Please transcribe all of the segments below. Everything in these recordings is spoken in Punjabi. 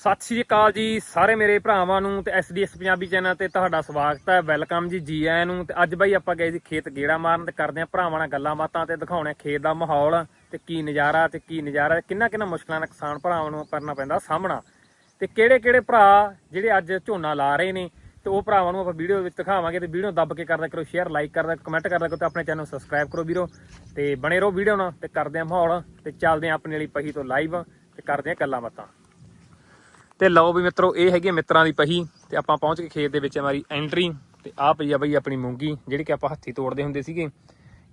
ਸਤਿ ਸ਼੍ਰੀ ਅਕਾਲ ਜੀ ਸਾਰੇ ਮੇਰੇ ਭਰਾਵਾਂ ਨੂੰ ਤੇ ਐਸਡੀਐਸ ਪੰਜਾਬੀ ਚੈਨਲ ਤੇ ਤੁਹਾਡਾ ਸਵਾਗਤ ਹੈ। ਵੈਲਕਮ ਜੀ ਜੀ ਆਇਆਂ ਨੂੰ ਤੇ ਅੱਜ ਬਾਈ ਆਪਾਂ ਗਏ ਸੀ ਖੇਤ ਗੇੜਾ ਮਾਰਨ ਤੇ ਕਰਦੇ ਆ ਭਰਾਵਾਂ ਨਾਲ ਗੱਲਾਂ ਬਾਤਾਂ ਤੇ ਦਿਖਾਉਣੇ ਖੇਤ ਦਾ ਮਾਹੌਲ ਤੇ ਕੀ ਨਜ਼ਾਰਾ ਤੇ ਕੀ ਨਜ਼ਾਰਾ ਕਿੰਨਾ ਕਿੰਨਾ ਮੁਸ਼ਕਲਾਂ ਦਾ ਕਿਸਾਨ ਭਰਾਵਾਂ ਨੂੰ ਕਰਨਾ ਪੈਂਦਾ ਸਾਹਮਣਾ। ਤੇ ਕਿਹੜੇ ਕਿਹੜੇ ਭਰਾ ਜਿਹੜੇ ਅੱਜ ਝੋਨਾ ਲਾ ਰਹੇ ਨੇ ਤੇ ਉਹ ਭਰਾਵਾਂ ਨੂੰ ਆਪਾਂ ਵੀਡੀਓ ਵਿੱਚ ਦਿਖਾਵਾਂਗੇ ਤੇ ਵੀਡੀਓ ਦੱਬ ਕੇ ਕਰਦਾ ਕਰੋ ਸ਼ੇਅਰ ਲਾਈਕ ਕਰਦਾ ਕਮੈਂਟ ਕਰਦਾ ਕਰੋ ਤੇ ਆਪਣੇ ਚੈਨਲ ਨੂੰ ਸਬਸਕ੍ਰਾਈਬ ਕਰੋ ਵੀਰੋ। ਤੇ ਬਣੇ ਰਹੋ ਵੀਡੀਓ ਨਾਲ ਤੇ ਕਰਦੇ ਆ ਮਾਹੌਲ ਤੇ ਚੱਲਦੇ ਆ ਆਪਣੇ ਵਾਲੀ ਪਹੀ ਤੋਂ ਲਾਈਵ ਤੇ ਕਰਦੇ ਆ ਗੱਲਾਂ ਬਾਤਾਂ। ਤੇ ਲਓ ਵੀ ਮਿੱਤਰੋ, ਇਹ ਹੈਗੀ ਆ ਮਿੱਤਰਾਂ ਦੀ ਪਹੀ, ਤੇ ਆਪਾਂ ਪਹੁੰਚ ਕੇ ਖੇਤ ਦੇ ਵਿੱਚ ਹਮਾਰੀ ਐਂਟਰੀ ਤੇ ਆਹ ਪਈ ਆ ਬਈ ਆਪਣੀ ਮੂੰਗੀ, ਜਿਹੜੀ ਕਿ ਆਪਾਂ ਹੱਥੀ ਤੋੜਦੇ ਹੁੰਦੇ ਸੀਗੇ।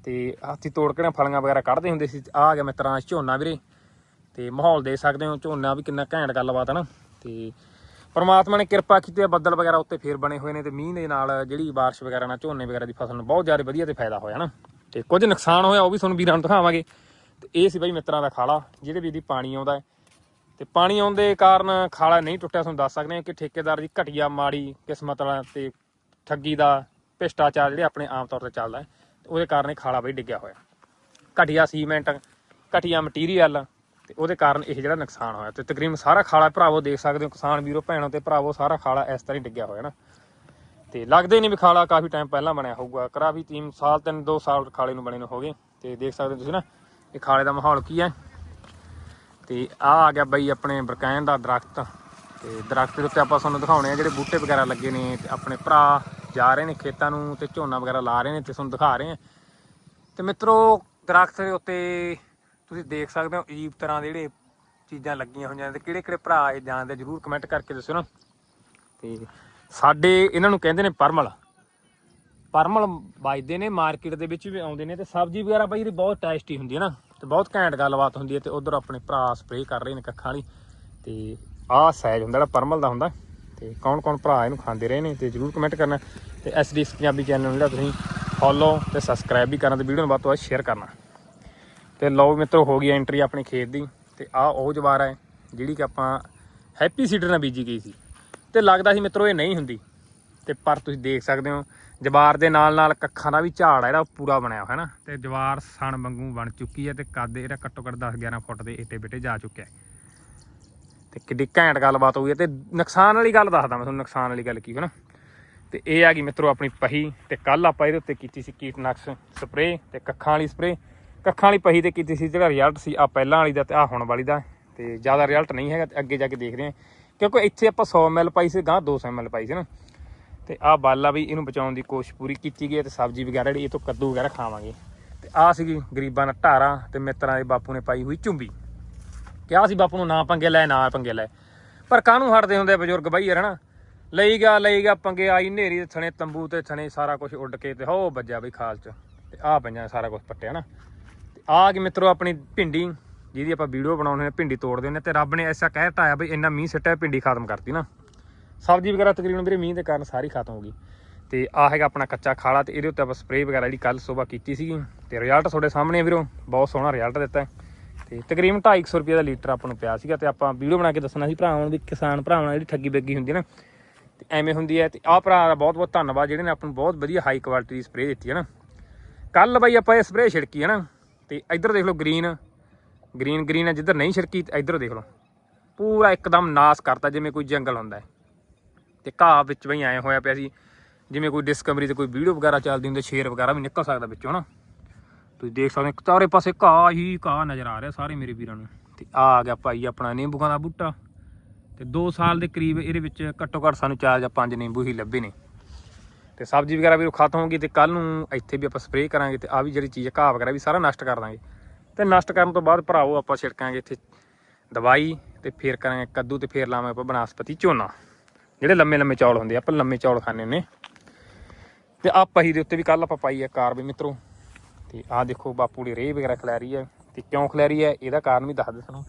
ਤੇ ਹੱਥੀ ਤੋੜ ਕੇ ਨਾ ਫਲੀਆਂ ਵਗੈਰਾ ਕੱਢਦੇ ਹੁੰਦੇ ਸੀ ਆਹ ਆ ਗਿਆ ਮਿੱਤਰਾਂ ਝੋਨਾ ਵੀਰੇ। ਤੇ ਮਾਹੌਲ ਦੇ ਸਕਦੇ ਹੋ, ਝੋਨਾ ਵੀ ਕਿੰਨਾ ਘੈਂਟ ਗੱਲਬਾਤ ਹੈ ਨਾ। ਤੇ ਪਰਮਾਤਮਾ ਨੇ ਕਿਰਪਾ ਕੀਤੀ ਹੈ ਬੱਦਲ ਵਗੈਰਾ ਉੱਤੇ ਫੇਰ ਬਣੇ ਹੋਏ ਨੇ, ਤੇ ਮੀਂਹ ਦੇ ਨਾਲ ਜਿਹੜੀ ਬਾਰਿਸ਼ ਵਗੈਰਾ ਨਾਲ ਝੋਨੇ ਵਗੈਰਾ ਦੀ ਫਸਲ ਨੂੰ ਬਹੁਤ ਜ਼ਿਆਦਾ ਵਧੀਆ ਤੇ ਫਾਇਦਾ ਹੋਇਆ ਨਾ। ਤੇ ਕੁਝ ਨੁਕਸਾਨ ਹੋਇਆ, ਉਹ ਵੀ ਤੁਹਾਨੂੰ ਵੀਰਾਂ ਨੂੰ ਦਿਖਾਵਾਂਗੇ। ਤੇ ਇਹ ਸੀ ਬਈ ਮਿੱਤਰਾਂ ਦਾ ਖਾਲਾ, ਜਿਹਦੇ ਵੀ ਦੀ ਪਾਣੀ ਆਉਂਦਾ ਹੈ। ਤੇ ਪਾਣੀ ਆਉਣ ਦੇ ਕਾਰਨ ਖਾਲਾ ਨਹੀਂ ਟੁੱਟਿਆ, ਤੁਹਾਨੂੰ ਦੱਸ ਸਕਦੇ ਹਾਂ ਕਿ ਠੇਕੇਦਾਰ ਦੀ ਘਟੀਆ ਮਾੜੀ ਕਿਸਮਤ ਵਾਲਾ ਤੇ ਠੱਗੀ ਦਾ ਭ੍ਰਿਸ਼ਟਾਚਾਰ ਜਿਹੜੇ ਆਪਣੇ ਆਮ ਤੌਰ ਤੇ ਚੱਲਦਾ ਹੈ ਉਹਦੇ ਕਾਰਨ ਇਹ ਖਾਲਾ ਬਈ ਡਿੱਗਿਆ ਹੋਇਆ। ਘਟੀਆ ਸੀਮੈਂਟ, ਘਟੀਆ ਮਟੀਰੀਅਲ, ਤੇ ਉਹਦੇ ਕਾਰਨ ਇਹ ਜਿਹੜਾ ਨੁਕਸਾਨ ਹੋਇਆ। ਤੇ ਤਕਰੀਬਨ ਸਾਰਾ ਖਾਲਾ ਭਰਾਵੋ ਦੇਖ ਸਕਦੇ ਹੋ, ਕਿਸਾਨ ਵੀਰੋ, ਭੈਣੋ ਤੇ ਭਰਾਵੋ, ਸਾਰਾ ਖਾਲਾ ਇਸ ਤਰ੍ਹਾਂ ਹੀ ਡਿੱਗਿਆ ਹੋਇਆ ਨਾ। ਤੇ ਲੱਗਦੇ ਨਹੀਂ ਵੀ ਖਾਲਾ ਕਾਫੀ ਟਾਈਮ ਪਹਿਲਾਂ ਬਣਿਆ ਹੋਊਗਾ। ਕਰਾ ਵੀ 3 ਸਾਲ ਤਿੰਨ 2 ਸਾਲ ਖਾਲੇ ਨੂੰ ਬਣੇ ਨੂੰ ਹੋ ਗਏ। ਤੇ ਦੇਖ ਸਕਦੇ ਹੋ ਤੁਸੀਂ ਨਾ, ਇਹ ਖਾਲੇ ਦਾ ਮਾਹੌਲ ਕੀ ਹੈ? ਤੇ ਆ ਆ ਗਿਆ ਬਈ ਆਪਣੇ ਬਰਕੈਨ ਦਾ ਦਰਖਤ। ਤੇ ਦਰਖਤ ਦੇ ਉੱਤੇ ਆਪਾਂ ਤੁਹਾਨੂੰ ਦਿਖਾਉਣੇ ਆ ਜਿਹੜੇ ਬੂਟੇ ਵਗੈਰਾ ਲੱਗੇ ਨੇ ਤੇ ਆਪਣੇ ਭਰਾ ਜਾ ਰਹੇ ਨੇ ਖੇਤਾਂ ਨੂੰ ਤੇ ਝੋਨਾ ਵਗੈਰਾ ਲਾ ਰਹੇ ਨੇ ਤੇ ਤੁਹਾਨੂੰ ਦਿਖਾ ਰਹੇ ਆ। ਤੇ ਮਿੱਤਰੋ, ਦਰਖਤ ਦੇ ਉੱਤੇ ਤੁਸੀਂ ਦੇਖ ਸਕਦੇ ਹੋ ਅਜੀਬ ਤਰ੍ਹਾਂ ਦੇ ਜਿਹੜੇ ਚੀਜ਼ਾਂ ਲੱਗੀਆਂ ਹੋਈਆਂ ਨੇ ਤੇ ਕਿਹੜੇ ਕਿਹੜੇ ਭਰਾ ਇਹ ਜਾਣਦੇ ਜਰੂਰ ਕਮੈਂਟ ਕਰਕੇ ਦੱਸਿਓ ਨਾ। ਤੇ ਸਾਡੇ ਇਹਨਾਂ ਨੂੰ ਕਹਿੰਦੇ ਨੇ ਪਰਮਲ। ਪਰਮਲ ਵੱਜਦੇ ਨੇ, ਮਾਰਕੀਟ ਦੇ ਵਿੱਚ ਵੀ ਆਉਂਦੇ ਨੇ ਤੇ ਸਬਜ਼ੀ ਵਗੈਰਾ ਬਈ ਇਹਦੀ ਬਹੁਤ ਟੇਸਟੀ ਹੁੰਦੀ ਹੈ ਨਾ। ਤੇ ਬਹੁਤ ਘੈਂਟ ਗੱਲਬਾਤ ਹੁੰਦੀ ਹੈ ਤੇ ਉਧਰ ਆਪਣੇ ਭਰਾ ਸਪਰੇਅ ਕਰ ਰਹੇ ਨੇ ਕੱਖਾਂ ਵਾਲੀ ਤੇ ਆਹ ਸਾਈਜ਼ ਹੁੰਦਾ ਜਿਹੜਾ ਪਰਮਲ ਦਾ ਹੁੰਦਾ ਤੇ ਕੌਣ ਕੌਣ ਭਰਾ ਇਹਨੂੰ ਖਾਂਦੇ ਰਹੇ ਨੇ ਤੇ ਜਰੂਰ ਕਮੈਂਟ ਕਰਨਾ ਤੇ ਐਸਡੀਐਸ ਪੰਜਾਬੀ ਚੈਨਲ ਨੂੰ ਜਿਹੜਾ ਤੁਸੀਂ ਫੋਲੋ ਤੇ ਸਬਸਕ੍ਰਾਈਬ ਵੀ ਕਰਨਾ ਤੇ ਵੀਡੀਓ ਨੂੰ ਵੱਧ ਤੋਂ ਵੱਧ ਸ਼ੇਅਰ ਕਰਨਾ। ਤੇ ਲਓ ਮਿੱਤਰੋ ਹੋ ਗਈ ਐਂਟਰੀ ਆਪਣੇ ਖੇਤ ਦੀ ਤੇ ਆਹ ਉਹ ਜਵਾਰ ਹੈ ਜਿਹੜੀ ਕਿ ਆਪਾਂ ਹੈਪੀ ਸੀਡਰ ਨਾਲ ਬੀਜੀ ਗਈ ਸੀ। ਤੇ ਲੱਗਦਾ ਸੀ ਮਿੱਤਰੋ ਇਹ ਨਹੀਂ ਹੁੰਦੀ ਤੇ ਪਰ ਤੁਸੀਂ ਦੇਖ ਸਕਦੇ ਹੋ ਜਵਾਰ ਦੇ ਨਾਲ ਨਾਲ ਕੱਖਾਂ ਦਾ ਵੀ ਝਾੜ ਹੈ ਜਿਹੜਾ ਪੂਰਾ ਬਣਿਆ ਹੋਇਆ ਹੈ ਨਾ ਤੇ ਜਵਾਰ ਸਣ ਵਾਂਗੂ ਬਣ ਚੁੱਕੀ ਹੈ ਤੇ ਕੱਦ ਇਹਦਾ ਘੱਟੋ ਘੱਟ 10 11 ਫੁੱਟ ਦੇ ਏਟੇ ਬੇਟੇ ਜਾ ਚੁੱਕਿਆ ਤੇ ਕਿੱਡੀ ਘੈਂਟ ਗੱਲਬਾਤ ਹੋਈ ਹੈ ਤੇ ਨੁਕਸਾਨ ਵਾਲੀ ਗੱਲ ਦੱਸਦਾ ਮੈਂ ਤੁਹਾਨੂੰ ਨੁਕਸਾਨ ਵਾਲੀ ਗੱਲ ਕੀ ਹੈ ਨਾ ਤੇ ਇਹ ਆ ਗਈ ਮਿੱਤਰੋ ਆਪਣੀ ਪਹੀ ਤੇ ਕੱਲ ਆਪਾਂ ਇਹਦੇ ਉੱਤੇ ਕੀਤੀ ਸੀ ਕੀਟਨਾਸ਼ਕ ਸਪਰੇਅ ਤੇ ਕੱਖਾਂ ਵਾਲੀ ਸਪਰੇਅ। ਕੱਖਾਂ ਵਾਲੀ ਪਹੀ ਤੇ ਕੀਤੀ ਸੀ ਜਿਹੜਾ ਰਿਜ਼ਲਟ ਸੀ ਆ ਪਹਿਲਾਂ ਵਾਲੀ ਦਾ ਤੇ ਆ ਹੁਣ ਵਾਲੀ ਦਾ ਤੇ ਜ਼ਿਆਦਾ ਰਿਜ਼ਲਟ ਨਹੀਂ ਹੈਗਾ ਤੇ ਅੱਗੇ ਜਾ ਕੇ ਦੇਖਦੇ ਹਾਂ। ਕਿਉਂਕਿ ਇੱਥੇ ਆਪਾਂ 100 ml ਪਾਈ ਸੀ ਗਾਂ 200 ml ਪਾਈ ਸੀ ਨਾ। ਤੇ ਆਹ ਬਾਲਾ ਵੀ ਇਹਨੂੰ ਬਚਾਉਣ ਦੀ ਕੋਸ਼ਿਸ਼ ਪੂਰੀ ਕੀਤੀ ਗਈ ਹੈ ਤੇ ਸਬਜ਼ੀ ਵਗੈਰਾ ਜਿਹੜੀ, ਇਹ ਤੋਂ ਕੱਦੂ ਵਗੈਰਾ ਖਾਵਾਂਗੇ। ਤੇ ਆਹ ਸੀਗੀ ਗਰੀਬਾਂ ਦਾ ਢਾਰਾ ਤੇ ਮਿੱਤਰਾਂ ਦੇ ਬਾਪੂ ਨੇ ਪਾਈ ਹੋਈ ਚੁੰਬੀ ਕਿਹਾ ਸੀ ਬਾਪੂ ਨੂੰ ਨਾ ਪੰਗੇ ਲੈ, ਨਾ ਪੰਗੇ ਲੈ। ਪਰ ਕਾਹਨੂੰ ਹਟਦੇ ਹੁੰਦੇ ਆ ਬਜ਼ੁਰਗ ਬਾਈ ਯਾਰ, ਹਨਾ? ਲਈ ਗਿਆ ਲਈ ਗਿਆ, ਪੰਗੇ ਆਈ ਨੇਰੀ ਦੇ ਥਣੇ, ਤੰਬੂ ਤੇ ਥਣੇ ਸਾਰਾ ਕੁਝ ਉੱਡ ਕੇ ਤੇ ਹੋ ਵੱਜਿਆ ਬਈ ਖਾਲ ਚ। ਤੇ ਆ ਪਈਆਂ ਸਾਰਾ ਕੁਝ ਪੱਟਿਆ ਨਾ ਤੇ ਆ ਕਿ ਮਿੱਤਰੋ ਆਪਣੀ ਭਿੰਡੀ, ਜਿਹਦੀ ਆਪਾਂ ਵੀਡੀਓ ਬਣਾਉਣੇ ਨੇ ਭਿੰਡੀ ਤੋੜਦੇ ਨੇ ਤੇ ਰੱਬ ਨੇ ਐਸਾ ਕਹਿ ਹਟਾਇਆ ਬਈ ਇੰਨਾ ਮੀਂਹ ਸਿੱਟਿਆ, ਭਿੰਡੀ ਖਤਮ ਕਰਤੀ ਨਾ। ਸਬਜ਼ੀ ਵਗੈਰਾ ਤਕਰੀਬਨ ਵੀਰੇ ਮੀਂਹ ਦੇ ਕਾਰਨ ਸਾਰੀ ਖਤਮ ਹੋ ਗਈ। ਤੇ ਆ ਹੈਗਾ ਆਪਣਾ ਕੱਚਾ ਖਾਲਾ ਤੇ ਇਹਦੇ ਉੱਤੇ ਆਪਾਂ ਸਪਰੇਅ ਵਗੈਰਾ ਜਿਹੜੀ ਕੱਲ ਸਵੇਰ ਕੀਤੀ ਸੀਗੀ। ਤੇ ਰਿਜ਼ਲਟ ਤੁਹਾਡੇ ਸਾਹਮਣੇ ਵੀਰੋ, ਬਹੁਤ ਸੋਹਣਾ ਰਿਜ਼ਲਟ ਦਿੱਤਾ ਹੈ। ਤੇ ਤਕਰੀਬਨ 250 ਰੁਪਏ ਦਾ ਲੀਟਰ ਆਪਾਂ ਨੂੰ ਪਿਆ ਸੀਗਾ ਤੇ ਆਪਾਂ ਵੀਡੀਓ ਬਣਾ ਕੇ ਦੱਸਣਾ ਸੀ ਭਰਾਵਾਂ ਨੂੰ ਵੀ ਕਿਸਾਨ ਭਰਾਵਾਂ ਨਾਲ ਜਿਹੜੀ ਠੱਗੀ ਬੱਗੀ ਹੁੰਦੀ ਹੈ ਨਾ, ਤੇ ਐਵੇਂ ਹੁੰਦੀ ਹੈ। ਤੇ ਆਹ ਭਰਾ ਦਾ ਬਹੁਤ ਬਹੁਤ ਧੰਨਵਾਦ ਜਿਹੜੇ ਨੇ ਆਪਾਂ ਨੂੰ ਬਹੁਤ ਵਧੀਆ ਹਾਈ ਕੁਆਲਿਟੀ ਦੀ ਸਪਰੇਅ ਦਿੱਤੀ ਹੈ ਨਾ। ਕੱਲ ਬਾਈ ਆਪਾਂ ਇਹ ਸਪਰੇਅ ਛਿੜਕੀ ਹੈ ਨਾ, ਤੇ ਇੱਧਰ ਦੇਖ ਲਓ ਗ੍ਰੀਨ ਗ੍ਰੀਨ ਗ੍ਰੀਨ ਹੈ। ਜਿੱਧਰ ਨਹੀਂ ਛਿੜਕੀ ਤੇ ਇੱਧਰ ਦੇਖ ਲਓ। ਪੂਰਾ ਇੱਕਦਮ ਨਾਸ ਕਰਤਾ, ਜਿਵੇਂ ਕੋਈ ਜੰਗਲ ਹੁੰਦਾ ਹੈ। ਤੇ ਘਾਹ ਵਿੱਚ ਵੀ ਐ ਹੋਇਆ ਪਿਆ ਸੀ। ਜਿਵੇਂ ਕੋਈ ਡਿਸਕਵਰੀ ਤੇ ਕੋਈ ਵੀਡੀਓ ਵਗੈਰਾ ਚੱਲਦੀ ਹੁੰਦੀ, ਸ਼ੇਰ ਵਗੈਰਾ ਵੀ ਨਿਕਲ ਸਕਦਾ ਵਿੱਚੋਂ ਨਾ। ਤੁਸੀਂ ਦੇਖ ਸਕਦੇ ਹੋ ਚਾਰੇ ਪਾਸੇ ਘਾਹ ਹੀ ਘਾਹ ਨਜ਼ਰ ਆ ਰਿਹਾ ਸਾਰੇ ਮੇਰੇ ਵੀਰਾਂ ਨੂੰ। ਤੇ ਆ ਆ ਗਿਆ ਭਾਈ ਆਪਣਾ ਨਿੰਬੂਆਂ ਦਾ ਬੂਟਾ। ਤੇ 2 ਸਾਲ ਦੇ ਕਰੀਬ ਇਹਦੇ ਵਿੱਚ ਘੱਟੋ ਘੱਟ ਸਾਨੂੰ 4 ਜਾਂ 5 ਨਿੰਬੂ ਹੀ ਲੱਭੇ ਨੇ। ਤੇ ਸਬਜ਼ੀ ਵਗੈਰਾ ਵੀ ਖਤਮ ਹੋ ਗਈ ਤੇ ਕੱਲ ਨੂੰ ਇੱਥੇ ਵੀ ਆਪਾਂ ਸਪਰੇਅ ਕਰਾਂਗੇ ਤੇ ਆ ਵੀ ਜਿਹੜੀ ਚੀਜ਼ ਹੈ ਘਾਹ ਵਗੈਰਾ ਵੀ ਸਾਰਾ ਨਸ਼ਟ ਕਰ ਦਾਂਗੇ। ਤੇ ਨਸ਼ਟ ਕਰਨ ਤੋਂ ਬਾਅਦ ਭਰਾਵੋ ਆਪਾਂ ਛਿੜਕਾਂਗੇ ਇੱਥੇ ਦਵਾਈ ਤੇ ਫੇਰ ਕਰਾਂਗੇ ਕੱਦੂ ਤੇ ਫੇਰ ਲਾਵਾਂਗੇ ਆਪਾਂ ਬਨਾਸਪਤੀ ਝੋਨਾ। ਜਿਹੜੇ ਲੰਮੇ ਲੰਮੇ ਚੌਲ ਹੁੰਦੇ ਆ, ਆਪਾਂ ਲੰਮੇ ਚੌਲ ਖਾਣੇ ਹੁੰਦੇ ਤੇ ਆ ਪਹੀ ਦੇ ਉੱਤੇ ਵੀ ਕੱਲ ਆਪਾਂ ਪਾਈ ਆ ਕਾਰ ਵੀ ਮਿੱਤਰੋ। ਤੇ ਆ ਦੇਖੋ ਬਾਪੂ ਦੀ ਰੇਹ ਵਗੈਰਾ ਖਿਲਾਰੀ ਹੈ ਤੇ ਕਿਉਂ ਖਿਲਾਰੀ ਹੈ ਇਹਦਾ ਕਾਰਨ ਵੀ ਦੱਸ ਦੇ ਤੁਹਾਨੂੰ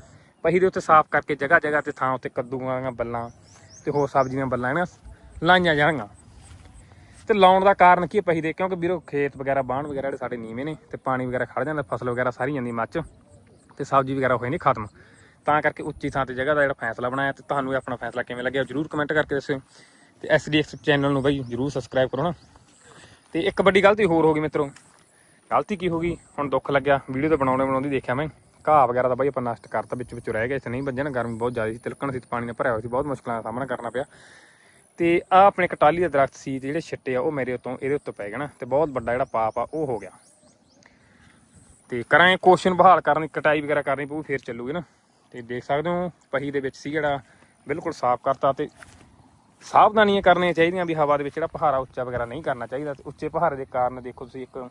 ਪਹੀ ਦੇ ਉੱਤੇ ਸਾਫ਼ ਕਰਕੇ ਜਗ੍ਹਾ ਜਗ੍ਹਾ ਤੇ ਥਾਂ ਉੱਤੇ ਕੱਦੂਆਂ ਦੀਆਂ ਬੱਲਾਂ ਤੇ ਹੋਰ ਸਬਜ਼ੀਆਂ ਬੱਲਾਂ ਨਾ ਲਾਈਆਂ ਜਾਣਗੀਆਂ। ਤੇ ਲਾਉਣ ਦਾ ਕਾਰਨ ਕੀ ਹੈ ਪਹੀ ਦੇ? ਕਿਉਂਕਿ ਵੀਰੋ ਖੇਤ ਵਗੈਰਾ ਬਾਣ ਵਗੈਰਾ ਜਿਹੜੇ ਸਾਡੇ ਨੀਵੇਂ ਨੇ, ਤੇ ਪਾਣੀ ਵਗੈਰਾ ਖੜ ਜਾਂਦਾ, ਫਸਲ ਵਗੈਰਾ ਸਾਰੀ ਜਾਂਦੀ ਮੱਚ ਤੇ ਸਬਜ਼ੀ ਵਗੈਰਾ ਹੋਏ ਨਹੀਂ ਖਤਮ। ਤਾਂ ਕਰਕੇ ਉੱਚੀ ਥਾਂ ਤੇ ਜਗ੍ਹਾ ਦਾ ਜਿਹੜਾ ਫੈਸਲਾ ਬਣਾਇਆ ਤੇ ਤੁਹਾਨੂੰ ਇਹ ਆਪਣਾ ਫੈਸਲਾ ਕਿਵੇਂ ਲੱਗਿਆ ਜਰੂਰ ਕਮੈਂਟ ਕਰਕੇ ਦੱਸਿਓ। ਤੇ ਐਸਡੀਐਕਸ ਚੈਨਲ ਨੂੰ ਬਈ ਜਰੂਰ ਸਬਸਕ੍ਰਾਈਬ ਕਰੋ ਨਾ। ਤੇ ਇੱਕ ਵੱਡੀ ਗਲਤੀ ਹੋਰ ਹੋ ਗਈ ਮਿੱਤਰੋ। ਗਲਤੀ ਕੀ ਹੋ ਗਈ? ਹੁਣ ਦੁੱਖ ਲੱਗਿਆ। ਵੀਡੀਓ ਤਾਂ ਬਣਾਉਣੇ ਬਣਾਉਂਦੀ ਦੇਖਿਆ ਮੈਂ। ਘਾਹ ਵਗੈਰਾ ਤਾਂ ਬਾਈ ਆਪਾਂ ਨਸ਼ਟ ਕਰਤਾ, ਵਿੱਚ ਵਿੱਚ ਰਹਿ ਗਿਆ ਇਸ ਨਹੀਂ ਵੱਜਿਆ ਨਾ ਗਰਮੀ ਬਹੁਤ ਜ਼ਿਆਦਾ ਸੀ, ਤਿਲਕਣ ਸੀ ਤੇ ਪਾਣੀ ਨਾਲ ਭਰਿਆ ਹੋਇਆ ਸੀ, ਬਹੁਤ ਮੁਸ਼ਕਲਾਂ ਦਾ ਸਾਹਮਣਾ ਕਰਨਾ ਪਿਆ। ਤੇ ਆ ਆਪਣੇ ਕਟਾਲੀ ਦਾ ਦਰਖਤ ਸੀ, ਤੇ ਜਿਹੜੇ ਛਿੱਟੇ ਆ ਉਹ ਮੇਰੇ ਉੱਤੋਂ, ਇਹਦੇ ਉੱਤੇ ਪੈ ਗਏ ਨਾ। ਤੇ ਬਹੁਤ ਵੱਡਾ ਜਿਹੜਾ ਪਾਪ ਆ, ਉਹ ਹੋ ਗਿਆ। ਤੇ ਕਰਾਂ ਕੋਸ਼ਨ ਬਹਾਲ ਕਰਨ ਕਟਾਈ ਵਗੈਰਾ ਕਰਨੀ ਪਊ, ਫੇਰ ਚੱਲੂਗੀ ਨਾ। ਤੇ ਦੇਖ ਸਕਦੇ ਹੋ, ਪਹੀ ਦੇ ਵਿੱਚ ਸੀ ਜਿਹੜਾ ਬਿਲਕੁਲ ਸਾਫ਼ ਕਰਤਾ ਤੇ ਸਾਵਧਾਨੀਆਂ ਕਰਨੀਆਂ ਚਾਹੀਦੀਆਂ ਵੀ ਹਵਾ ਦੇ ਵਿੱਚ ਜਿਹੜਾ ਪਹਾੜਾ ਉੱਚਾ ਵਗੈਰਾ ਨਹੀਂ ਕਰਨਾ ਚਾਹੀਦਾ ਤੇ ਉੱਚੇ ਪਹਾੜੇ ਦੇ ਕਾਰਨ ਦੇਖੋ ਤੁਸੀਂ ਇੱਕ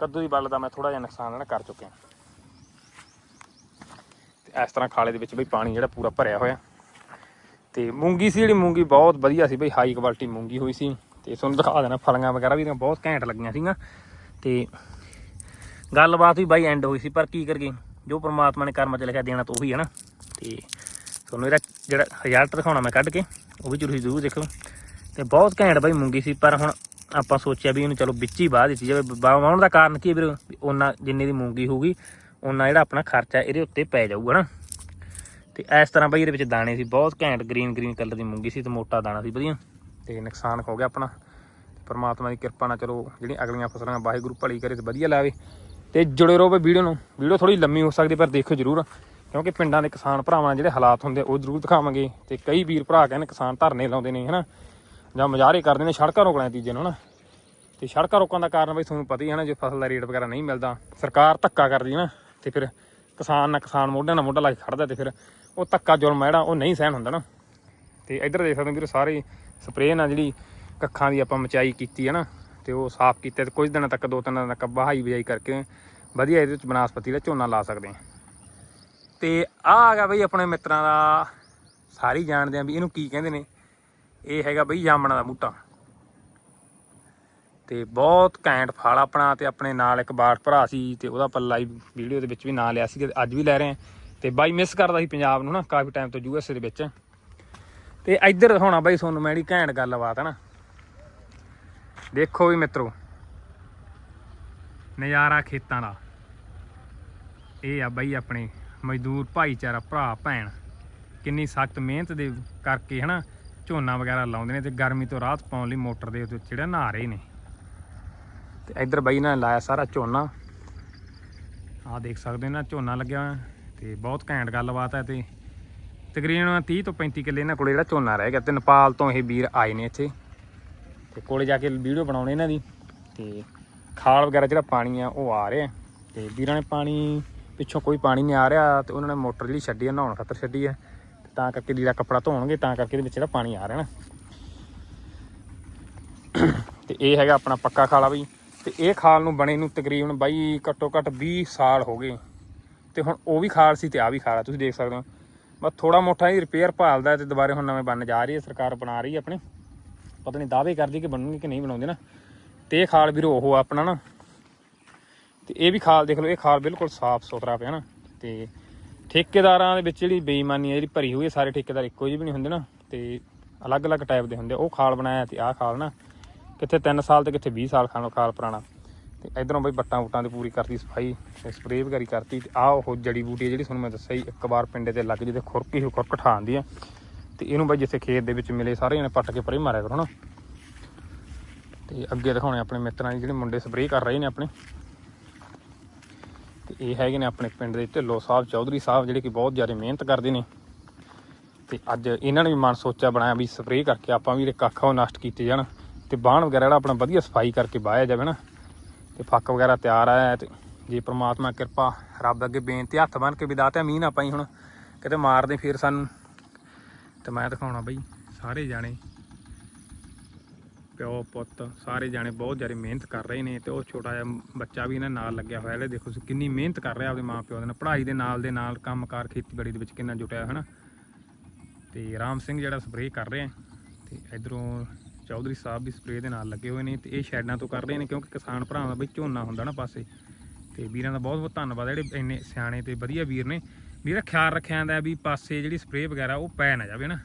ਕੱਦੂ ਦੀ ਬੱਲ ਦਾ ਮੈਂ ਥੋੜਾ ਜਿਹਾ ਨੁਕਸਾਨ ਨਾ ਕਰ ਚੁੱਕਿਆ। ਤੇ ਇਸ ਤਰ੍ਹਾਂ ਖਾਲੇ ਦੇ ਵਿੱਚ ਬਈ ਪਾਣੀ ਜਿਹੜਾ ਪੂਰਾ ਭਰਿਆ ਹੋਇਆ। ਤੇ ਮੂੰਗੀ ਸੀ ਜਿਹੜੀ, ਮੂੰਗੀ ਬਹੁਤ ਵਧੀਆ ਸੀ ਬਈ ਹਾਈ ਕੁਆਲਿਟੀ ਮੂੰਗੀ ਹੋਈ ਸੀ। ਤੇ ਤੁਹਾਨੂੰ ਦਿਖਾ ਦੇਣਾ, ਫਲੀਆਂ ਵਗੈਰਾ ਵੀ ਇਹਦੀਆਂ ਬਹੁਤ ਘੈਂਟ ਲੱਗੀਆਂ ਸੀਗੀਆਂ। ਤੇ ਗੱਲਬਾਤ ਵੀ ਬਾਈ ਐਂਡ ਹੋਈ ਸੀ, ਪਰ ਕੀ ਕਰੀਏ? ਜੋ ਪ੍ਰਮਾਤਮਾ ਨੇ ਕਰਮਾਂ ਚ ਲਿਖਿਆ ਦੇਣਾ ਤਾਂ ਉਹੀ ਹੈ ਨਾ। ਤੇ ਤੁਹਾਨੂੰ ਇਹਦਾ ਜਿਹੜਾ ਰਿਜ਼ਲਟ ਦਿਖਾਉਣਾ ਮੈਂ ਕੱਢ ਕੇ, ਉਹ ਵੀ ਤੁਸੀਂ ਜ਼ਰੂਰ ਦੇਖੋ। ਤੇ ਬਹੁਤ ਘੈਂਟ ਬਾਈ ਮੂੰਗੀ ਸੀ, ਪਰ ਹੁਣ ਆਪਾਂ ਸੋਚਿਆ ਵੀ ਇਹਨੂੰ ਚਲੋ ਵਿੱਚ ਹੀ ਬਾਅਦ ਦਿੱਤੀ ਜਾਵੇ। ਵਾਉਣ ਦਾ ਕਾਰਨ ਕੀ ਹੈ ਵੀਰ? ਵੀ ਉਹਨਾਂ ਜਿੰਨੇ ਦੀ ਮੂੰਗੀ ਹੋਊਗੀ ਉਹਨਾਂ ਜਿਹੜਾ ਆਪਣਾ ਖਰਚਾ ਇਹਦੇ ਉੱਤੇ ਪੈ ਜਾਊਗਾ ਨਾ। ਤੇ ਇਸ ਤਰ੍ਹਾਂ ਬਾਈ ਇਹਦੇ ਵਿੱਚ ਦਾਣੇ ਸੀ, ਬਹੁਤ ਘੈਂਟ ਗ੍ਰੀਨ ਗ੍ਰੀਨ ਕਲਰ ਦੀ ਮੂੰਗੀ ਸੀ ਤੇ ਮੋਟਾ ਦਾਣਾ ਸੀ ਵਧੀਆ। ਤੇ ਨੁਕਸਾਨ ਹੋ ਗਿਆ ਆਪਣਾ। ਪਰਮਾਤਮਾ ਦੀ ਕਿਰਪਾ ਨਾਲ ਚਲੋ ਜਿਹੜੀਆਂ ਅਗਲੀਆਂ ਫਸਲਾਂ ਵਾਹਿਗੁਰੂ ਭਲੀ ਕਰੇ ਤੇ ਵਧੀਆ ਲਾਵੇ। ਤੇ ਜੁੜੇ ਰਹੋ ਬਈ ਵੀਡੀਓ ਨੂੰ। ਵੀਡੀਓ ਥੋੜੀ ਲੰਮੀ ਹੋ ਸਕਦੀ, ਪਰ ਦੇਖੋ ਜਰੂਰ, ਕਿਉਂਕਿ ਪਿੰਡਾਂ ਦੇ ਕਿਸਾਨ ਭਰਾਵਾਂ ਨਾਲ ਜਿਹੜੇ ਹਾਲਾਤ ਹੁੰਦੇ, ਉਹ ਜ਼ਰੂਰ ਦਿਖਾਵਾਂਗੇ ਤੇ ਕਈ ਵੀਰ ਭਰਾ ਕਹਿੰਦੇ ਕਿਸਾਨ ਧਰਨੇ ਲਾਉਂਦੇ ਨੇ, ਹਨਾ? ਜਾਂ ਮੁਜ਼ਾਹਰੇ ਕਰਦੇ ਨੇ, ਸੜਕਾਂ ਰੋਕਣਾ ਤੀਜੇ ਨੂੰ, ਹਨਾ? ਤੇ ਸੜਕਾਂ ਰੋਕਣ ਦਾ ਕਾਰਨ ਬਈ ਤੁਹਾਨੂੰ ਪਤਾ ਹੀ ਹੈ ਨਾ, ਜੇ ਫਸਲ ਦਾ ਰੇਟ ਵਗੈਰਾ ਨਹੀਂ ਮਿਲਦਾ, ਸਰਕਾਰ ਧੱਕਾ ਕਰਦੀ ਹੈ ਨਾ, ਤੇ ਫਿਰ ਕਿਸਾਨ ਨਾਲ ਕਿਸਾਨ ਮੋਢੇ ਨਾਲ ਮੋਢਾ ਲਾ ਕੇ ਖੜਦਾ ਤੇ ਫਿਰ ਉਹ ਧੱਕਾ ਜ਼ੁਲਮ ਜਿਹੜਾ, ਉਹ ਨਹੀਂ ਸਹਿਣ ਹੁੰਦਾ ਨਾ। ਤੇ ਇੱਧਰ ਦੇਖ ਸਕਦੇ ਹੋ ਵੀਰ, ਸਾਰੇ ਸਪਰੇਅ ਨਾਲ ਜਿਹੜੀ ਕੱਖਾਂ ਦੀ ਆਪਾਂ ਮਚਾਈ ਕੀਤੀ ਹੈ ਨਾ ਤੇ ਉਹ ਸਾਫ਼ ਕੀਤਾ ਤੇ ਕੁਝ ਦਿਨਾਂ ਤੱਕ, ਦੋ ਤਿੰਨ ਦਿਨਾਂ ਤੱਕ ਬਹਾਈ ਬਜਾਈ ਕਰਕੇ ਵਧੀਆ ਇਹਦੇ ਵਿੱਚ ਬਨਾਸਪਤੀ ਦਾ ਝੋਨਾ ਲਾ ਸਕਦੇ ਹਾਂ। ਤੇ ਆ ਆ ਗਿਆ ਬਈ ਆਪਣੇ ਮਿੱਤਰਾਂ ਦਾ, ਸਾਰੇ ਹੀ ਜਾਣਦੇ ਆ ਵੀ ਇਹਨੂੰ ਕੀ ਕਹਿੰਦੇ ਨੇ। ਇਹ ਹੈਗਾ ਬਈ ਜਾਮਣਾ ਦਾ ਬੂਟਾ। ਤੇ ਬਹੁਤ ਘੈਂਟ ਫਲ ਆਪਣਾ ਤੇ ਆਪਣੇ ਨਾਲ ਇੱਕ ਬਾੜ ਭਰਾ ਸੀ ਤੇ ਉਹਦਾ ਆਪਾਂ ਲਾਈਵ ਵੀਡੀਓ ਦੇ ਵਿੱਚ ਵੀ ਨਾਂ ਲਿਆ ਸੀ ਤੇ ਅੱਜ ਵੀ ਲੈ ਰਹੇ ਆ। ਤੇ ਬਾਈ ਮਿਸ ਕਰਦਾ ਸੀ ਪੰਜਾਬ ਨੂੰ ਨਾ, ਕਾਫੀ ਟਾਈਮ ਤੋਂ ਯੂਐਸਏ ਦੇ ਵਿੱਚ। ਤੇ ਇੱਧਰ ਹੋਣਾ ਬਾਈ ਤੁਹਾਨੂੰ ਮੈਂ ਜਿਹੜੀ ਘੈਂਟ ਗੱਲਬਾਤ ਹੈ ਨਾ। ਦੇਖੋ ਵੀ ਮਿੱਤਰੋ, ਨਜ਼ਾਰਾ ਖੇਤਾਂ ਦਾ। ਇਹ ਆ ਬਾਈ ਆਪਣੇ ਮਜ਼ਦੂਰ ਭਾਈਚਾਰਾ, ਭਰਾ, ਭੈਣ। ਕਿੰਨੀ ਸਖਤ ਮਿਹਨਤ ਦੇ ਕਰਕੇ ਹਨਾ, ਝੋਨਾ ਵਗੈਰਾ ਲਾਉਂਦੇ ਨੇ ਤੇ ਗਰਮੀ ਤੋਂ ਰਾਹਤ ਪਾਉਣ ਲਈ ਮੋਟਰ ਦੇ ਉੱਤੇ ਜਿਹੜਾ ਨਹਾ ਰਹੇ ਨੇ। ਤੇ ਇੱਧਰ ਬਾਈ ਨੇ ਲਾਇਆ ਸਾਰਾ ਝੋਨਾ। ਆਹ ਦੇਖ ਸਕਦੇ ਹੋ ਨਾ, ਝੋਨਾ ਲੱਗਿਆ ਹੋਇਆ। ਤੇ ਬਹੁਤ ਘੈਂਟ ਗੱਲਬਾਤ ਹੈ ਤੇ ਤਕਰੀਬਨ 30 ਤੋਂ 35 ਕਿੱਲੇ ਇਹਨਾਂ ਕੋਲੇ ਜਿਹੜਾ ਝੋਨਾ ਰਹਿ ਗਿਆ। ਤੇ ਨੇਪਾਲ ਤੋਂ ਇਹ ਵੀਰ ਆਏ ਨੇ ਇੱਥੇ। ਤੇ ਕੋਲੇ ਜਾ ਕੇ ਵੀਡੀਓ ਬਣਾਉਣੇ ਇਹਨਾਂ ਦੀ। ਤੇ ਖਾਲ ਵਗੈਰਾ ਜਿਹੜਾ ਪਾਣੀ ਆ, ਉਹ ਆ ਰਿਹਾ। ਤੇ ਵੀਰਾਂ ਨੇ ਪਾਣੀ, ਪਿੱਛੋਂ ਕੋਈ ਪਾਣੀ ਨਹੀਂ ਆ ਰਿਹਾ ਤੇ ਉਹਨਾਂ ਨੇ ਮੋਟਰ ਜਿਹੜੀ ਛੱਡੀ ਆ, ਨਹਾਉਣ ਖਾਤਰ ਛੱਡੀ ਹੈ ਤੇ ਤਾਂ ਕਰਕੇ ਲੀੜਾ ਕੱਪੜਾ ਧੋਣਗੇ, ਤਾਂ ਕਰਕੇ ਇਹਦੇ ਵਿੱਚ ਜਿਹੜਾ ਪਾਣੀ ਆ ਰਿਹਾ ਨਾ। ਤੇ ਇਹ ਹੈਗਾ ਆਪਣਾ ਪੱਕਾ ਖਾਲਾ ਬਈ। ਤੇ ਇਹ ਖਾਲ ਨੂੰ ਬਣੇ ਨੂੰ ਤਕਰੀਬਨ ਬਾਈ ਘੱਟੋ ਘੱਟ 20 ਸਾਲ ਹੋ ਗਏ। ਤੇ ਹੁਣ ਉਹ ਵੀ ਖਾਲ ਸੀ ਤੇ ਆ ਵੀ ਖਾਲ ਆ, ਤੁਸੀਂ ਦੇਖ ਸਕਦੇ ਹੋ। ਬਸ ਥੋੜਾ ਮੋਟਾ ਹੀ ਰਿਪੇਅਰ ਭਾਲਦਾ ਤੇ ਦੁਬਾਰੇ ਹੁਣ ਨਵੇਂ ਬਣ ਜਾ ਰਹੀ ਹੈ ਸਰਕਾਰ ਬਣਾ ਰਹੀ ਹੈ ਆਪਣੇ। ਪਤਾ ਨਹੀਂ ਦਾਅਵੇ ਕਰਦੀ ਕਿ ਬਣਨਗੇ ਕਿ ਨਹੀਂ ਬਣਾਉਂਦੇ ਨਾ। ਤੇ ਇਹ ਖਾਲ ਵੀਰੋ ਉਹ ਆਪਣਾ ਨਾ, ਤੇ ਇਹ ਵੀ ਖਾਲ ਦੇਖ ਲਓ, ਇਹ ਖਾਲ ਬਿਲਕੁਲ ਸਾਫ਼ ਸੁਥਰਾ ਪਿਆ ਨਾ। ਤੇ ਠੇਕੇਦਾਰਾਂ ਦੇ ਵਿੱਚ ਜਿਹੜੀ ਬੇਈਮਾਨੀ ਹੈ, ਜਿਹੜੀ ਭਰੀ ਹੋਈ ਹੈ, ਸਾਰੇ ਠੇਕੇਦਾਰ ਇੱਕੋ ਜਿਹੇ ਵੀ ਨਹੀਂ ਹੁੰਦੇ ਨਾ। ਤੇ ਅਲੱਗ-ਅਲੱਗ ਟਾਈਪ ਦੇ ਹੁੰਦੇ ਉਹ ਖਾਲ ਬਣਾਇਆ ਤੇ ਆਹ ਖਾਲ ਨਾ, ਕਿੱਥੇ 3 ਸਾਲ ਤੇ ਕਿੱਥੇ 20 ਸਾਲ ਖਾਲ ਖਾਲ ਪੁਰਾਣਾ। ਤੇ ਇਧਰੋਂ ਬਈ ਬੱਟਾਂ ਬੁੱਟਾਂ ਦੀ ਪੂਰੀ ਕਰਤੀ ਸਫ਼ਾਈ ਤੇ ਸਪਰੇਅ ਵਗੈਰੀ ਕਰਤੀ ਤੇ ਆਹ ਉਹ ਜੜੀ ਬੂਟੀ ਜਿਹੜੀ ਤੁਹਾਨੂੰ ਮੈਂ ਦੱਸਿਆ ਸੀ ਇੱਕ ਵਾਰ ਪਿੰਡੇ ਤੇ ਲੱਗ ਜਿਹਦੇ ਖੁਰਕੀ ਹੋ ਖੁਰਕ ਠਾਉਂਦੀ ਆ। ਤੇ ਇਹਨੂੰ ਬਾਈ ਜਿੱਥੇ ਖੇਤ ਦੇ ਵਿੱਚ ਮਿਲੇ ਸਾਰੇ ਜਣੇ ਪੱਟ ਕੇ ਪਰੇ ਮਾਰਿਆ ਕਰੋ ਨਾ। ਤੇ ਅੱਗੇ ਦਿਖਾਉਣੇ ਆਪਣੇ ਮਿੱਤਰਾਂ ਦੀ ਜਿਹੜੇ ਮੁੰਡੇ ਸਪਰੇਅ ਕਰ ਰਹੇ ਨੇ ਆਪਣੇ। ਤੇ ਇਹ ਹੈਗੇ ਨੇ ਆਪਣੇ ਪਿੰਡ ਦੇ ਢਿੱਲੋ ਸਾਹਿਬ ਚੌਧਰੀ ਸਾਹਿਬ, ਜਿਹੜੇ ਕਿ ਬਹੁਤ ਜ਼ਿਆਦਾ ਮਿਹਨਤ ਕਰਦੇ ਨੇ। ਤੇ ਅੱਜ ਇਹਨਾਂ ਨੇ ਵੀ ਮਨ ਸੋਚਿਆ ਬਣਾਇਆ ਵੀ ਸਪਰੇਅ ਕਰਕੇ ਆਪਾਂ ਵੀ ਜਿਹੜੇ ਕੱਖ ਆ ਉਹ ਨਸ਼ਟ ਕੀਤੇ ਜਾਣ ਤੇ ਬਾਣ ਵਗੈਰਾ ਜਿਹੜਾ ਆਪਣਾ ਵਧੀਆ ਸਫ਼ਾਈ ਕਰਕੇ ਵਾਹਿਆ ਜਾਵੇ ਨਾ। ਤੇ ਫੱਕ ਵਗੈਰਾ ਤਿਆਰ ਆਇਆ ਤੇ ਜੇ ਪ੍ਰਮਾਤਮਾ ਕਿਰਪਾ ਰੱਬ ਅੱਗੇ ਬੇਨਤੀ ਹੱਥ ਬੰਨ ਕੇ ਵੀ ਦਾਤਿਆ ਮੀਂਹ ਨਾ ਪਾਈ ਹੁਣ। ਕਿਤੇ ਮਾਰਦੇ ਫਿਰ ਸਾਨੂੰ। ਤੇ ਮੈਂ ਦਿਖਾਉਣਾ ਬਈ, ਸਾਰੇ ਜਾਣੇ। ਪਿਓ, ਪੁੱਤ, ਸਾਰੇ ਜਾਣੇ ਬਹੁਤ ਜ਼ਿਆਦਾ ਮਿਹਨਤ ਕਰ ਰਹੇ ਨੇ ਤੇ ਉਹ ਛੋਟਾ ਜਿਹਾ ਬੱਚਾ ਵੀ ਇਹਨਾਂ ਨਾਲ ਲੱਗਿਆ ਹੋਇਆ। ਇਹਦੇ ਦੇਖੋ ਤੁਸੀਂ ਕਿੰਨੀ ਮਿਹਨਤ ਕਰ ਰਿਹਾ ਆਪਣੇ ਮਾਂ ਪਿਓ ਦੇ ਨਾਲ। ਪੜ੍ਹਾਈ ਦੇ ਨਾਲ ਦੇ ਨਾਲ ਕੰਮਕਾਰ ਖੇਤੀਬਾੜੀ ਦੇ ਵਿੱਚ ਕਿੰਨਾ ਜੁਟਿਆ ਹੈ ਨਾ ਤੇ ਰਾਮ ਸਿੰਘ ਜਿਹੜਾ ਸਪਰੇਅ ਕਰ ਰਿਹਾ। ਤੇ ਇਧਰੋਂ ਚੌਧਰੀ ਸਾਹਿਬ ਵੀ ਸਪਰੇਅ ਦੇ ਨਾਲ ਲੱਗੇ ਹੋਏ ਨੇ ਤੇ ਇਹ ਸ਼ੈਡਾਂ ਤੋਂ ਕਰ ਰਹੇ ਨੇ ਕਿਉਂਕਿ ਕਿਸਾਨ ਭਰਾਵਾਂ ਦਾ ਬਈ ਝੋਨਾ ਹੁੰਦਾ ਨਾ ਪਾਸੇ। ਤੇ ਵੀਰਾਂ ਦਾ ਬਹੁਤ ਬਹੁਤ ਧੰਨਵਾਦ। ਜਿਹੜੇ ਇੰਨੇ ਸਿਆਣੇ ਤੇ ਵਧੀਆ ਵੀਰ ਨੇ ਵੀ ਇਹਦਾ ਖਿਆਲ ਰੱਖਿਆ ਜਾਂਦਾ ਵੀ ਪਾਸੇ ਜਿਹੜੀ ਸਪਰੇਅ ਵਗੈਰਾ, ਉਹ ਪੈ ਨਾ ਜਾਵੇ ਨਾ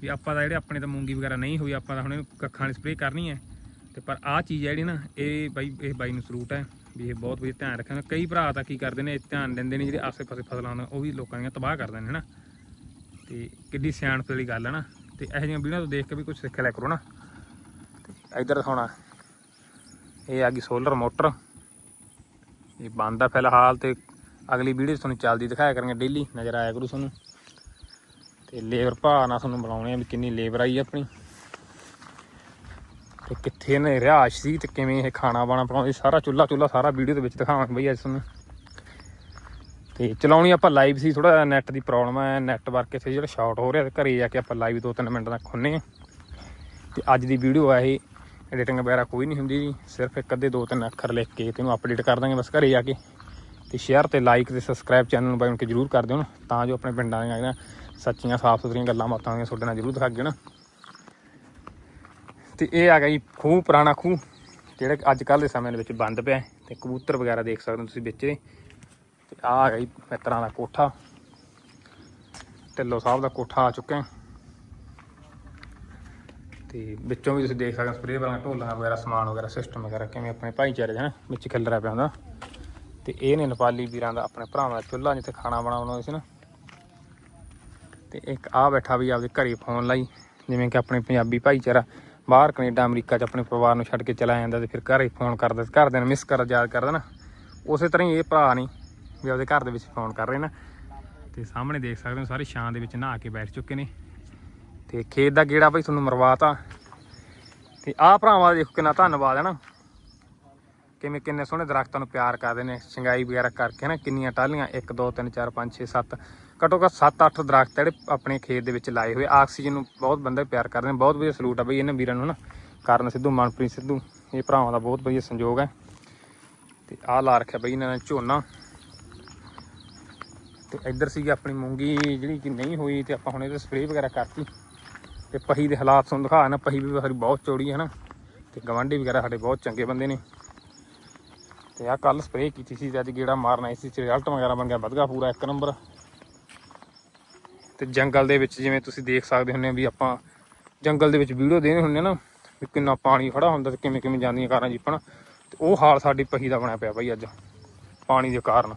ਵੀ ਆਪਾਂ ਦਾ ਜਿਹੜੇ ਆਪਣੇ ਤਾਂ ਮੂੰਗੀ ਵਗੈਰਾ ਨਹੀਂ ਹੋਈ, ਆਪਾਂ ਤਾਂ ਹੁਣ ਇਹਨੂੰ ਕੱਖਾਂ ਦੀ ਸਪਰੇਅ ਕਰਨੀ ਹੈ। ਤੇ ਪਰ ਆਹ ਚੀਜ਼ ਹੈ ਜਿਹੜੀ ਨਾ, ਇਹ ਬਾਈ ਇਹ ਬਾਈ ਨੂੰ ਸਰੂਟ ਹੈ ਵੀ ਇਹ ਬਹੁਤ ਵਧੀਆ ਧਿਆਨ ਰੱਖਣਾ ਕਈ ਭਰਾ ਤਾਂ ਕੀ ਕਰਦੇ ਨੇ ਧਿਆਨ ਦਿੰਦੇ ਨੇ ਜਿਹੜੇ ਆਸੇ-ਪਾਸੇ ਫਸਲਾਂ ਹੁੰਦੀਆਂ ਉਹ ਵੀ ਲੋਕਾਂ ਦੀਆਂ ਤਬਾਹ ਕਰ ਦਿੰਦੇ ਨੇ ਨਾ ਤੇ ਕਿੱਡੀ ਸਿਆਣਪ ਵਾਲੀ ਗੱਲ ਹੈ ਨਾ। ਤੇ ਇਹੋ ਜਿਹੀਆਂ ਵੀਡੀਓ ਤੋਂ ਦੇਖ ਕੇ ਵੀ ਕੁਝ ਸਿੱਖ ਲਿਆ ਕਰੋ ਨਾ। ਤੇ ਇੱਧਰ ਦਿਖਾਉਣਾ। ਇਹ ਆ ਗਈ ਸੋਲਰ ਮੋਟਰ ਇਹ ਬੰਦ ਆ ਫਿਲਹਾਲ ਤੇ ਅਗਲੀ ਵੀਡੀਓ 'ਚ ਤੁਹਾਨੂੰ ਚੱਲਦੀ ਦਿਖਾਇਆ ਕਰਾਂਗੇ ਡੇਲੀ ਨਜ਼ਰ ਆਇਆ ਕਰੂ ਤੁਹਾਨੂੰ। ਤੇ ਲੇਬਰ ਭਾਅ ਨਾਲ ਤੁਹਾਨੂੰ ਬੁਲਾਉਣੇ ਆ ਵੀ ਕਿੰਨੀ ਲੇਬਰ ਆਈ ਆਪਣੀ। ਤੇ ਕਿੱਥੇ ਨੇ ਰਿਹਾਇਸ਼ ਸੀ ਤੇ ਕਿਵੇਂ ਇਹ ਖਾਣਾ ਬਾਣਾ ਬਣਾਉਂਦੇ, ਸਾਰਾ ਚੁੱਲਾ ਚੁੱਲਾ ਸਾਰਾ ਵੀਡੀਓ ਦੇ ਵਿੱਚ ਦਿਖਾਵਾਂਗੇ ਬਈ ਅੱਜ ਤੁਹਾਨੂੰ। ਤੇ ਚਲਾਉਣੀ ਆਪਾਂ ਲਾਈਵ ਸੀ ਥੋੜਾ ਨੈਟ ਦੀ ਪ੍ਰੋਬਲਮ ਹੈ ਨੈਟਵਰਕ ਇੱਥੇ ਜਿਹੜਾ ਸ਼ਾਰਟ ਹੋ ਰਿਹਾ ਤੇ ਘਰੇ ਜਾ ਕੇ ਆਪਾਂ ਲਾਈਵ 2-3 ਮਿੰਟ ਤੱਕ ਖੁੰਨੇ ਆ। ਤੇ ਅੱਜ ਦੀ ਵੀਡੀਓ ਆ ਇਹ ਐਡੀਟਿੰਗ ਵਗੈਰਾ ਕੋਈ ਨਹੀਂ ਹੁੰਦੀ ਜੀ, ਸਿਰਫ ਇੱਕ ਅੱਧੇ ਦੋ ਤਿੰਨ ਅੱਖਰ ਲਿਖ ਕੇ ਤੈਨੂੰ ਅਪਡੇਟ ਕਰ ਦਾਂਗੇ ਬਸ ਘਰੇ ਜਾ ਕੇ। ਤੇ ਸ਼ੇਅਰ ਤੇ ਲਾਈਕ ਤੇ ਸਬਸਕ੍ਰਾਈਬ ਚੈਨਲ ਨੂੰ ਬਾਈ ਕੇ ਜਰੂਰ ਕਰ ਦਿਓ ਤਾਂ ਜੋ ਆਪਣੇ ਪਿੰਡਾਂ ਦੀਆਂ ਜਿਹੜੀਆਂ ਸੱਚੀਆਂ ਸਾਫ਼ ਸੁਥਰੀਆਂ ਗੱਲਾਂ ਬਾਤਾਂ ਦੀਆਂ ਤੁਹਾਡੇ ਨਾਲ ਜਰੂਰ ਦਿਖਾ ਨਾ। ਤੇ ਇਹ ਆ ਗਿਆ ਜੀ ਖੂਹ, ਪੁਰਾਣਾ ਖੂਹ, ਜਿਹੜਾ ਕਿ ਅੱਜ ਕੱਲ੍ਹ ਦੇ ਸਮੇਂ ਦੇ ਵਿੱਚ ਬੰਦ ਪਿਆ ਹੈ ਤੇ ਕਬੂਤਰ ਵਗੈਰਾ ਦੇਖ ਸਕਦੇ ਹੋ ਤੁਸੀਂ ਵਿੱਚ ਦੇ। ਤੇ ਆਹ ਆ ਗਿਆ ਜੀ ਮਿੱਤਰਾਂ ਦਾ ਕੋਠਾ। ਢਿੱਲੋਂ ਸਾਹਿਬ ਦਾ ਕੋਠਾ ਆ ਚੁੱਕਿਆ ਹੈ। ਤੇ ਵਿੱਚੋਂ ਵੀ ਤੁਸੀਂ ਦੇਖ ਸਕਦੇ ਹੋ ਸਪਰੇਅ ਵਾਲਾ ਢੋਲਾਂ ਵਗੈਰਾ, ਸਮਾਨ ਵਗੈਰਾ ਸਿਸਟਮ ਵਗੈਰਾ ਕਿਵੇਂ ਆਪਣੇ ਭਾਈਚਾਰੇ ਦਾ ਵਿੱਚ ਖਿਲਰਿਆ ਪਿਆ ਹੁੰਦਾ। ਤੇ ਇਹ ਨੇ ਨੇਪਾਲੀ ਵੀਰਾਂ ਦਾ ਆਪਣੇ ਭਰਾਵਾਂ ਦਾ ਚੁੱਲ੍ਹਾ ਜਿੱਥੇ ਖਾਣਾ ਬਣਾਉਣਾ ਸੀ ਨਾ। ਤੇ ਇੱਕ ਆ ਬੈਠਾ ਵੀ ਆਪਦੇ ਘਰੇ ਫੋਨ ਲਾਈ, ਜਿਵੇਂ ਕਿ ਆਪਣੇ ਪੰਜਾਬੀ ਭਾਈਚਾਰਾ ਬਾਹਰ ਕੈਨੇਡਾ, ਅਮਰੀਕਾ 'ਚ ਆਪਣੇ ਪਰਿਵਾਰ ਨੂੰ ਛੱਡ ਕੇ ਚਲਾ ਜਾਂਦਾ ਤੇ ਫਿਰ ਘਰੇ ਫੋਨ ਕਰਦਾ ਤੇ ਘਰਦਿਆਂ ਨੂੰ ਮਿਸ ਕਰ, ਯਾਦ ਕਰਦਾ ਨਾ। ਉਸੇ ਤਰ੍ਹਾਂ ਹੀ ਇਹ ਭਰਾ ਨਹੀਂ ਵੀ ਆਪਦੇ ਘਰ ਦੇ ਵਿੱਚ ਫੋਨ ਕਰ ਰਹੇ ਨਾ। ਤੇ ਸਾਹਮਣੇ ਦੇਖ ਸਕਦੇ ਹੋ ਸਾਰੇ ਛਾਂ ਦੇ ਵਿੱਚ ਨਹਾ ਕੇ ਬੈਠ ਚੁੱਕੇ ਨੇ। ਤੇ ਖੇਤ ਦਾ ਗੇੜਾ ਭਾਈ ਤੁਹਾਨੂੰ ਮਰਵਾਤਾ। ਤੇ ਆਹ ਭਰਾਵਾਂ ਦਾ ਦੇਖੋ ਕਿੰਨਾ ਧੰਨਵਾਦ ਹੈ ਨਾ। ਕਿਵੇਂ ਕਿੰਨੇ ਸੋਹਣੇ ਦਰਖਤਾਂ ਨੂੰ ਪਿਆਰ ਕਰਦੇ ਨੇ, ਸਿੰਗਾਈ ਵਗੈਰਾ ਕਰਕੇ ਨਾ, ਕਿੰਨੀਆਂ ਟਾਹਲੀਆਂ 1 2 3 4 5 6 7 ਘੱਟੋ ਘੱਟ 7 8 ਦਰਖਤ ਜਿਹੜੇ ਆਪਣੇ ਖੇਤ ਦੇ ਵਿੱਚ ਲਾਏ ਹੋਏ। ਆਕਸੀਜਨ ਨੂੰ ਬਹੁਤ ਬੰਦੇ ਪਿਆਰ ਕਰਦੇ ਨੇ, ਬਹੁਤ ਵਧੀਆ ਸਲੂਟ ਆ ਬਈ ਇਹਨਾਂ ਵੀਰਾਂ ਨੂੰ ਨਾ। ਕਰਨ ਸਿੱਧੂ, ਮਨਪ੍ਰੀਤ ਸਿੱਧੂ, ਇਹ ਭਰਾਵਾਂ ਦਾ ਬਹੁਤ ਵਧੀਆ ਸੰਯੋਗ ਹੈ। ਤੇ ਆਹ ਲਾ ਰੱਖਿਆ ਬਈ ਇਹਨਾਂ ਨੇ ਝੋਨਾ। ਤੇ ਇੱਧਰ ਸੀਗੀ ਆਪਣੀ ਮੂੰਗੀ ਜਿਹੜੀ ਕਿ ਨਹੀਂ ਹੋਈ ਤੇ ਆਪਾਂ ਹੁਣ ਇਹਦੇ ਸਪਰੇਅ ਵਗੈਰਾ ਕਰਤੀ। ਤੇ ਪਹੀ ਦੇ ਹਾਲਾਤ ਤੁਹਾਨੂੰ ਦਿਖਾ ਨਾ ਪਹੀ ਵੀ ਸਾਡੀ ਬਹੁਤ ਚੌੜੀ ਹੈ ਨਾ। ਤੇ ਗਵਾਂਢੀ ਵਗੈਰਾ ਸਾਡੇ ਬਹੁਤ ਚੰਗੇ ਬੰਦੇ ਨੇ। ਤੇ ਆ ਕੱਲ ਸਪਰੇਅ ਕੀਤੀ ਸੀ ਤੇ ਅੱਜ ਗੇੜਾ ਮਾਰਨ ਆਈ ਸੀ ਰਿਜ਼ਲਟ ਵਗੈਰਾ ਬਣ ਗਿਆ, ਵਧਗਾ ਪੂਰਾ ਇੱਕ ਨੰਬਰ ਤੇ ਜੰਗਲ ਦੇ ਵਿੱਚ ਜਿਵੇਂ ਤੁਸੀਂ ਦੇਖ ਸਕਦੇ ਹੁੰਦੇ ਆ ਵੀ ਆਪਾਂ ਜੰਗਲ ਦੇ ਵਿੱਚ ਵੀਡੀਓ ਦੇਣੇ ਹੁੰਦੇ ਆ ਨਾ, ਵੀ ਕਿੰਨਾ ਪਾਣੀ ਖੜਾ ਹੁੰਦਾ ਤੇ ਕਿਵੇਂ ਕਿਵੇਂ ਜਾਂਦੀਆਂ ਕਾਰਾਂ ਜੀਪਾਂ ਤੇ ਉਹ ਹਾਲ ਸਾਡੀ ਪਹੀ ਦਾ ਬਣਿਆ ਪਿਆ ਬਾਈ ਅੱਜ, ਪਾਣੀ ਦੇ ਕਾਰਨ।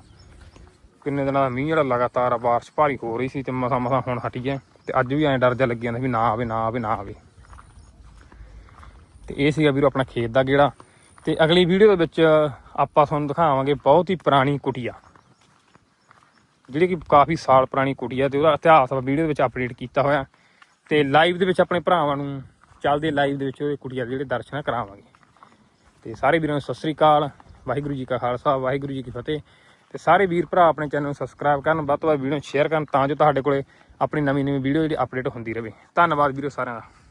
ਕਿੰਨੇ ਦਿਨਾਂ ਦਾ ਮੀਂਹ ਜਿਹੜਾ ਲਗਾਤਾਰ ਬਾਰਿਸ਼ ਭਾਰੀ ਹੋ ਰਹੀ ਸੀ ਤੇ ਮਸਾ ਮਸਾ ਹੁਣ ਹਟੀ ਗਿਆ ਤੇ ਅੱਜ ਵੀ ਐਂ ਡਰ ਜਾ ਲੱਗੀ ਜਾਂਦਾ ਵੀ ਨਾ ਆਵੇ ਨਾ ਆਵੇ ਨਾ ਆਵੇ। ਤੇ ਇਹ ਸੀਗਾ ਵੀਰੋ ਆਪਣਾ ਖੇਤ ਦਾ ਗੇੜਾ। ਤੇ ਅਗਲੀ ਵੀਡੀਓ ਦੇ ਵਿੱਚ ਆਪਾਂ ਤੁਹਾਨੂੰ ਦਿਖਾਵਾਂਗੇ ਬਹੁਤ ਹੀ ਪੁਰਾਣੀ ਕੁਟੀਆ। ਜਿਹੜੀ ਕਿ ਕਾਫੀ ਸਾਲ ਪੁਰਾਣੀ ਕੁਟੀਆ ਤੇ ਉਹਦਾ ਇਤਿਹਾਸ ਆਪਾਂ ਵੀਡੀਓ ਦੇ ਵਿੱਚ ਅਪਡੇਟ ਕੀਤਾ ਹੋਇਆ। ਤੇ ਲਾਈਵ ਦੇ ਵਿੱਚ ਆਪਣੇ ਭਰਾਵਾਂ ਨੂੰ ਚੱਲਦੇ ਲਾਈਵ ਦੇ ਵਿੱਚ ਉਹ ਕੁਟੀਆ ਦੇ ਜਿਹੜੇ ਦਰਸ਼ਨ ਕਰਾਵਾਂਗੇ। ਤੇ ਸਾਰੇ ਵੀਰਾਂ ਨੂੰ ਸਤਿ ਸ੍ਰੀ ਅਕਾਲ, ਵਾਹਿਗੁਰੂ ਜੀ ਕਾ ਖਾਲਸਾ, ਵਾਹਿਗੁਰੂ ਜੀ ਕੀ ਫਤਿਹ। ਤੇ ਸਾਰੇ ਵੀਰ ਭਰਾ ਆਪਣੇ ਚੈਨਲ ਨੂੰ ਸਬਸਕ੍ਰਾਈਬ ਕਰਨ, ਵੱਧ ਤੋਂ ਵੱਧ ਵੀਡੀਓ ਨੂੰ ਸ਼ੇਅਰ ਕਰਨ ਤਾਂ ਜੋ ਤੁਹਾਡੇ ਕੋਲੇ ਆਪਣੀ ਨਵੀਂ ਨਵੀਂ ਵੀਡੀਓ ਜਿਹੜੀ ਅਪਡੇਟ ਹੁੰਦੀ ਰਹੇ। ਧੰਨਵਾਦ ਵੀਰੋ ਸਾਰਿਆਂ ਦਾ।